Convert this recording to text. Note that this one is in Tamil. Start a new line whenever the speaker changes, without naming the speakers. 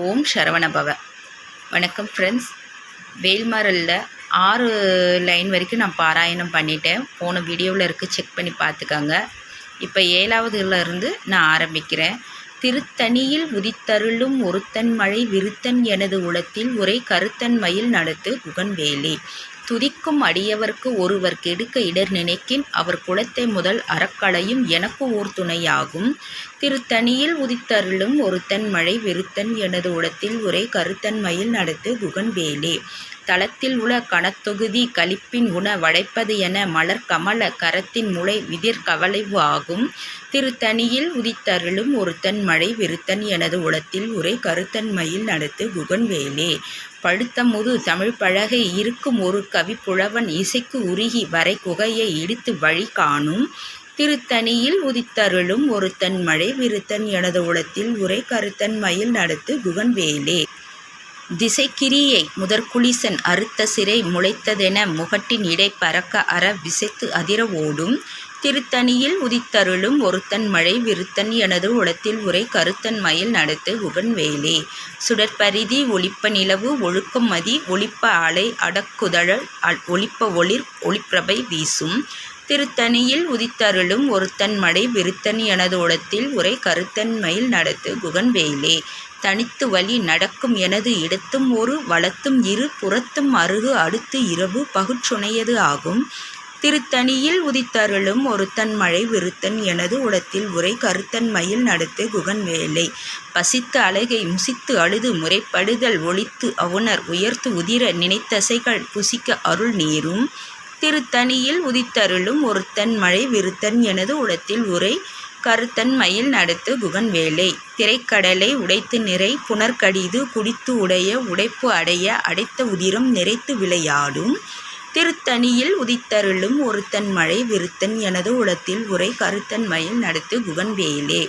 ஓம் சரவணபவ வணக்கம் ஃப்ரெண்ட்ஸ் வேல்மரலில் ஆறு லைன் வரைக்கும் நான் பாராயணம் பண்ணிட்டேன். போன வீடியோவில் இருக்குது செக் பண்ணி பார்த்துக்கோங்க. இப்போ ஏழாவதுலேருந்து நான் ஆரம்பிக்கிறேன். திருத்தணியில் உதித்தருளும் ஒருத்தன் மழை விருத்தன் எனது உளத்தில் ஒரே கருத்தன் மயில் நடத்து குகன்வேலி துதிக்கும் அடியவர்க்கு ஒருவர் கெடுக்க இடர் நினைக்கின் அவர் குலத்தை முதல் அறக்களையும் எனக்கு ஓர் துணையாகும். திருத்தணியில் உதித்தருளும் ஒருத்தன் மழை வெறுத்தன் எனது உளத்தில் ஒரே கருத்தன்மையில் நடத்து குகன் வேலே. தளத்தில் உள கணத்தொகுதி களிப்பின் உண வடைப்பது என மலர் கமல கரத்தின் முளை விதிர் கவலைவு ஆகும். திருத்தணியில் உதித்தருளும் ஒருத்தன் மழை விருத்தன் எனது உளத்தில் உரை கருத்தன்மையில் நடத்து குகன்வேலே. பழுத்த முது தமிழ் பழகை இருக்கும் ஒரு கவிப்புலவன் இசைக்கு உருகி வரை குகையை இடித்து வழி காணும். திருத்தணியில் உதித்தருளும் ஒருத்தன் தன்மழை விருத்தன் எனது உளத்தில் உரை கருத்தன் மயில் நடத்து குகன்வேலே. திசைக்கிரியை முதற்குளிசன் அறுத்த சிறை முளைத்ததென முகட்டின் இடை பறக்க அற விசைத்து அதிர ஓடும். திருத்தணியில் உதித்தருளும் ஒருத்தன் மழை விருத்தன் எனது உளத்தில் உரை கருத்தன் மயில் நடத்து உகன்வேலே. சுடற்பரிதி ஒளிப்ப நிலவு ஒழுக்கம் மதி ஒளிப்ப அலை அடக்குதழல் ஒளிப்ப ஒளிர் ஒளிப்பிரபை வீசும். திருத்தணியில் உதித்தருளும் ஒருத்தன் மடை விருத்தன் எனது உரை கருத்தன் மயில் நடத்து குகன்வேலே தனித்து வழி நடக்கும் எனது இடத்தும் ஒரு வளத்தும் இரு புறத்தும் அருகு அடுத்து இரவு பகுச்சுணையது ஆகும். திருத்தணியில் உதித்தருளும் ஒருத்தன் மழை விருத்தன் எனது உளத்தில் உரை கருத்தன் மயில் நடத்து குகன் வேலை. பசித்து அழகை முசித்து அழுது முறைப்படுதல் ஒழித்து அவுணர் உயர்த்து உதிர நினைத்தசைகள் புசிக்க அருள் நீரும். திருத்தணியில் உதித்தருளும் ஒருத்தன் மழை விருத்தன் எனது உளத்தில் உரை. கருத்தன் மயில் நடத்து குகன் வேலை திரைக்கடலை உடைத்து நிறை. புனர்கடிது குடித்து உடைய. உடைப்பு அடைய. அடைத்த உதிரம் நிறைத்து விளையாடும். திருத்தணியில் உதித்தருளும் ஒருத்தன் மழை விருத்தன் எனது உளத்தில் உரை. கருத்தன் மயில் நடத்து குகன் வேலே